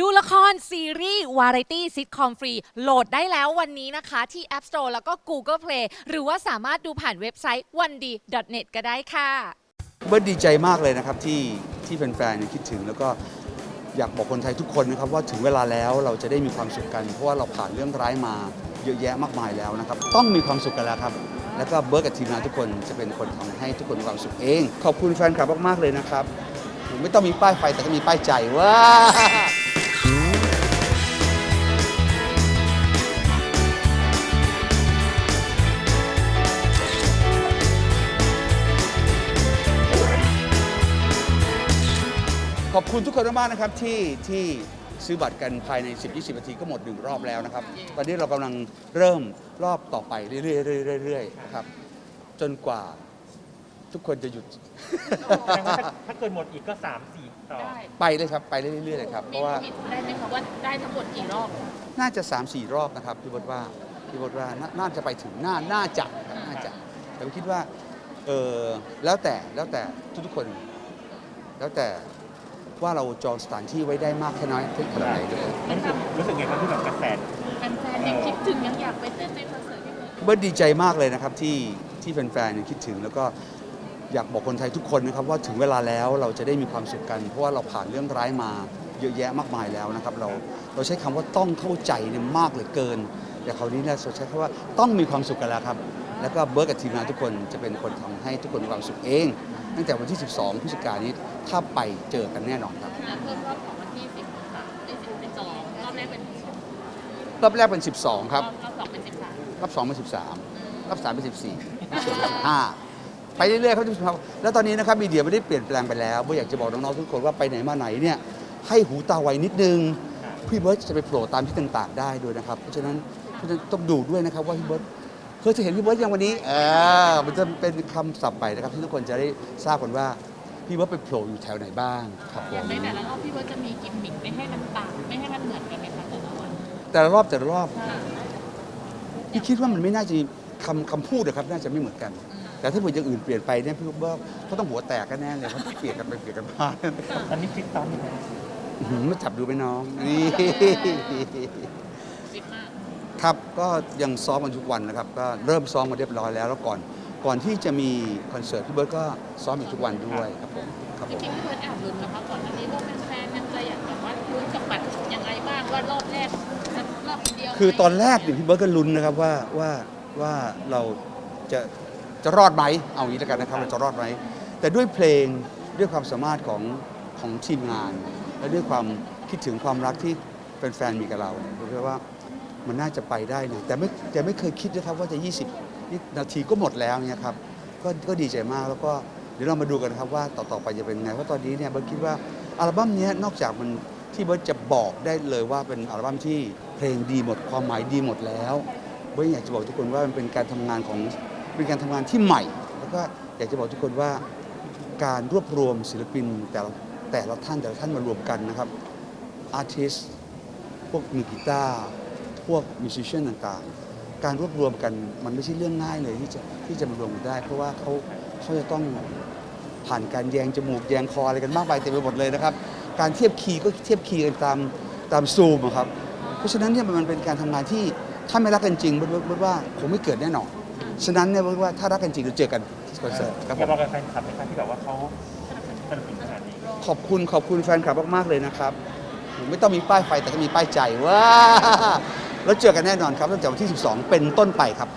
ดูละครซีรีส์วาไรตี้ซิทคอมฟรีโหลดได้แล้ววันนี้นะคะที่ App Store แล้วก็ Google Play หรือว่าสามารถดูผ่านเว็บไซต์ o n e d n e t ก็ได้ค่ะ เบิร์ดดีใจมากเลยนะครับที่ที่แฟนๆเนี่ยคิดถึงแล้วก็อยากบอกคนไทยทุกคนนะครับว่าถึงเวลาแล้วเราจะได้มีความสุขกัน เพราะว่าเราผ่านเรื่องร้ายมาเยอะแยะมากมายแล้วนะครับต้องมีความสุขกันแล้วครับ แล้วก็เบิร์ดกับทีมงานทุกคนจะเป็นคนทำให้ทุกคนมีความสุขเอง ขอบคุณแฟนคลับมากๆเลยนะครับผมไม่ต้องมีป้ายไฟแต่ก็มีป้ายใจว้า ขอบคุณทุกคนมากๆนะครับที่ที่ซื้อบัตรกันภายใน 10-20 นาทีก็หมดหนึ่งรอบแล้วนะครับ ตอนนี้เรากำลังเริ่มรอบต่อไปเรื่อยๆเรื่อยๆนะครับ จนกว่าทุกคนจะหยุด แสดงว่าถ้าถ้าเกิดหมดอีกก็สามสี่ต่อ ได้ไปเลยครับ ไปเรื่อยๆเลยครับ เพมีราะว่าลิมิตได้ไหมคะว่าได้ทั้งหมดกี่รอบ น่าจะ 3-4 รอบนะครับพี่บดว่าพี่บดว่านาน่าจะไปถึงน่าน่าจะครับน่าจะแต่ผมคิดว่าเออแล้วแต่แล้วแต่ทุกๆคน แล้วแต่ ว่าเราจองสถานที่ไว้ได้มากแค่น้อยขนาดไหนด้วยรู้สึกรู้สึกไงบ้างที่แบบกระแสแฟนๆยังคิดถึงยังอยากไปเต้นในคอนเสิร์ตที่เมืองเบิร์ดดีใจมากเลยนะครับที่ที่แฟนๆเนี่ยคิดถึงแล้วก็อยากบอกคนไทยทุกคนนะครับว่าถึงเวลาแล้วเราจะได้มีความสุขกัน เพราะว่าเราผ่านเรื่องร้ายมาเยอะแยะมากมายแล้วนะครับ เราเราใช้คำว่าต้องเข้าใจเนี่ยมากเหลือเกิน แต่คราวนี้เนี่ยเราใช้คำว่าต้องมีความสุขกันแล้วครับ แล้วก็เบิร์ดกับทีมงานทุกคนจะเป็นคนทำให้ทุกคนมีความสุขเอง ตั้งแต่วันที่ 12พฤศจิกายนนี้ถ้าไปเจอกันแน่นอนครับอะเพิ่มรอบของวันที่สิบสามได้สิบเป็นสองรอบแรกเป็นรอบแรกเป็น 12 ครับรอบสองเป็นสิบสามรอบ2เป็น13รอบ3เป็น14รอบ4เป็น15ไปเรื่อยๆครับทุกท่านแล้วตอนนี้นะครับมีเดียไม่ได้เปลี่ยนแปลงไปแล้วเบิร์ดอยากจะบอกน้องๆทุกคนว่าไปไหนมาไหนเนี่ยให้หูตาไวนิดนึงพี่เบิร์ตจะไปโผล่ตามที่ต่างๆ ได้ด้วยนะครับ เพราะฉะนั้นเพราะฉะนั้นต้องดูด้วยนะครับว่าพี่เบิร์ตเคยจะเห็นพี่เบิร์ตยังวันนี้เออมันจะเป็นคำศัพท์ใหม่นะครับที่ทุกคนจะได้ทราบกันว่าพี่เบิร์ตไปโผล่อยู่แถวไหนบ้างครับผอย่างมในแต่ละรอบพี่เบิร์ตจะมีกิมมิคไม่ให้มันต่างไม่ให้มันเหมือนกันไหมคะแต่ละวันแต่ละรอบแต่ละรอบค่ะพี่คิดว่ามันไม่น่าจะมีคำคำพูดนะครับ น่าจะไม่เหมือนกัน แต่ถ้าเผื่ออย่างอื่นเปลี่ยนไปเนี่ยพี่ว่าเขาต้องหัวแตกกันแน่เลยเขาต้องเปลี่ยนกันไปเปลี่ยนกันมาตอนนี้ฟิตซ้อมอยู่ไหมอื้อหือมาจับดูไหมน้องนี่ฟิตมาก ครับก็ยังซ้อมกันทุกวันนะครับก็เริ่มซ้อมมาเรียบร้อยแล้วแล้วก่อนก่อนที่จะมีคอนเสิร์ตพี่เบิร์ตก็ซ้อมอยู่ทุกวันด้วยครับผมครับจผมริงๆพี่เบิร์ตแอบลุ้นนะคะก่อนหน้านี้ว่าแฟนๆยังจะอยากแบบว่าลุ้นกับบัตรยังไงบ้างว่ารอบแรกจะรอบเดียวไหมคือตอนแรกเนี่ยพี่เบิร์ตก็ลุ้นนะครับว่าว่าว่าเราจะจะรอดไหมเอางี้แล้วกันนะครับเราจะรอดไหมแต่ด้วยเพลงด้วยความสามารถของของทีมงาน และด้วยความคิดถึงความรักที่แฟนๆมีกับเราเนี่ยผมคิดว่า มันน่าจะไปได้เลยแต่ไม่แต่ไม่เคยคิดนะครับว่าจะ 20 นาทีก็หมดแล้วเนี่ยครับก็ก็ดีใจมากแล้วก็เดี๋ยวเรามาดูกันครับว่าต่อๆไปจะเป็นไงเพราะตอนนี้เนี่ยเบิร์ตคิดว่าอัลบั้มนี้นอกจากมันที่เบิร์ตจะบอกได้เลยว่าเป็นอัลบั้มที่เพลงดีหมดความหมายดีหมดแล้วเบิร์ตอยากจะบอกทุกคนว่ามันเป็นการทำงานของเป็นการทำงานที่ใหม่ แล้วก็อยากจะบอกทุกคนว่าการรวบรวมศิลปินแต่ละแต่ละท่านแต่ละท่านมารวมกันนะครับอาร์ติสพวกมือกีตาร์ พวกมิวสิชเชนต่างๆ การรวบรวมกันมันไม่ใช่เรื่องง่ายเลยที่จะที่จะมารวมกันได้ เพราะว่าเขาเขาจะต้องผ่านการแยงจมูกแยงคออะไรกันมากมายเต็มไปหมดเลยนะครับ การเทียบคีย์ก็เทียบคีย์กันตามตามซูมครับ เพราะฉะนั้นเนี่ยมันเป็นการทำงานที่ถ้าไม่รักกันจริงเบิร์ดว่าคงไม่เกิดแน่นอนฉะนั้นเนี่ยเบิร์ดว่าถ้ารักกันจริงเราเจอกันที่คอนเสิร์ตครับผจะมบอกกับแฟนคลับไหมครับที่แบบว่าเขาสนับสนุนขนาดนี้ขอบคุณขอบคุณแฟนคลับมากๆเลยนะครับ ไม่ต้องมีป้ายไฟแต่ก็มีป้ายใจว้า แล้วเจอกันแน่นอนครับตั้งแต่วันที่ 12 เป็นต้นไปครับ